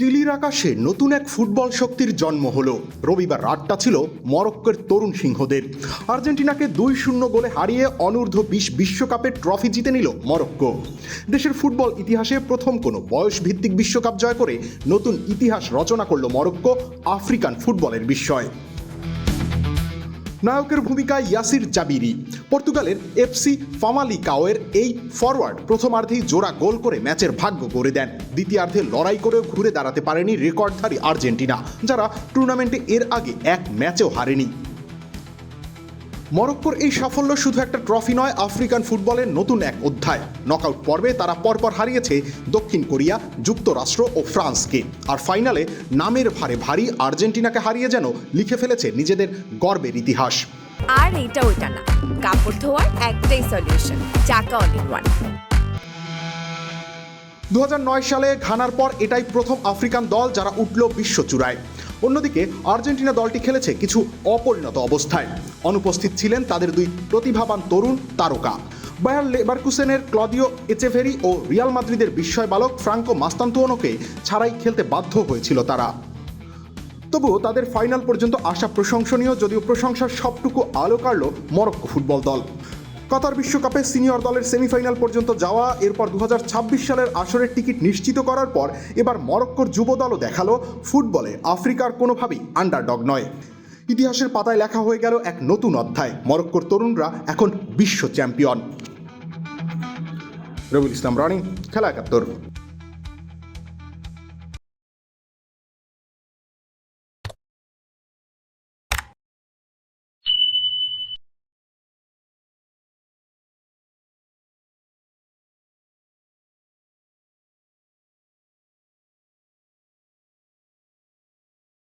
চিলির আকাশে নতুন এক ফুটবল শক্তির জন্ম হলো। রবিবার রাতটা ছিল মরক্কোর তরুণ সিংহদের। আর্জেন্টিনাকে দুই শূন্য গোলে হারিয়ে অনূর্ধ্ব বিশ বিশ্বকাপের ট্রফি জিতে নিল মরক্কো। দেশের ফুটবল ইতিহাসে প্রথম কোনো বয়স ভিত্তিক বিশ্বকাপ জয় করে নতুন ইতিহাস রচনা করল মরক্কো আফ্রিকান ফুটবলের বিস্ময়। নায়কের ভূমিকায় ইয়াসির জাবিরি। পর্তুগালের এফসি ফামালিকাওয়ের এই ফরওয়ার্ড প্রথমার্ধেই জোড়া গোল করে ম্যাচের ভাগ্য করে দেন। দ্বিতীয়ার্ধে লড়াই করেও ঘুরে দাঁড়াতে পারেনি রেকর্ডধারী আর্জেন্টিনা, যারা টুর্নামেন্টে এর আগে এক ম্যাচেও হারেনি। মরক্কোর এই সাফল্য শুধু একটা ট্রফি নয়, আফ্রিকান ফুটবলের নতুন এক অধ্যায়। নকআউট পর্বে তারা পরপর হারিয়েছে দক্ষিণ কোরিয়া, যুক্তরাষ্ট্র ও ফ্রান্সকে। আর ফাইনালে নামের ভারে ভারী আর্জেন্টিনাকে হারিয়ে যেন লিখে ফেলেছে নিজেদের গর্বের ইতিহাস। আর এইটা ওইটা না। কাপড় ধোয়ার একটাই সলিউশন চাকা ইন ওয়ান দু হাজার নয় সালে ঘানার পর এটাই প্রথম আফ্রিকান দল যারা উঠল বিশ্ব চূড়ায়। অন্যদিকে, আর্জেন্টিনা দলটি খেলেছে কিছু অপরিণত অবস্থায়। অনুপস্থিত ছিলেন তাদের দুই প্রতিভাবান তরুণ তারকা। বায়ার লেবারকুসেনের ক্লদিও এচেভেরি ও রিয়াল মাদ্রিদের বিস্ময় বালক ফ্রাঙ্কো মাস্তান্তোনোকে ছাড়াই খেলতে বাধ্য হয়েছিল তারা। তবুও তাদের ফাইনাল পর্যন্ত আসা প্রশংসনীয়, যদিও প্রশংসার সবটুকু আলো কাড়ল মরক্কো ফুটবল দল। কাতার বিশ্বকাপে সিনিয়র দলের সেমিফাইনাল পর্যন্ত যাওয়া, এরপর দু হাজার ছাব্বিশ সালের আসরের টিকিট নিশ্চিত করার পর এবার মরক্কোর যুব দলও দেখাল, ফুটবলে আফ্রিকার কোনোভাবেই আন্ডারডগ নয়। ইতিহাসের পাতায় লেখা হয়ে গেল এক নতুন অধ্যায়, মরক্কোর তরুণরা এখন বিশ্ব চ্যাম্পিয়ন রবিউল ইসলাম রানি, খেলা একাত্তর।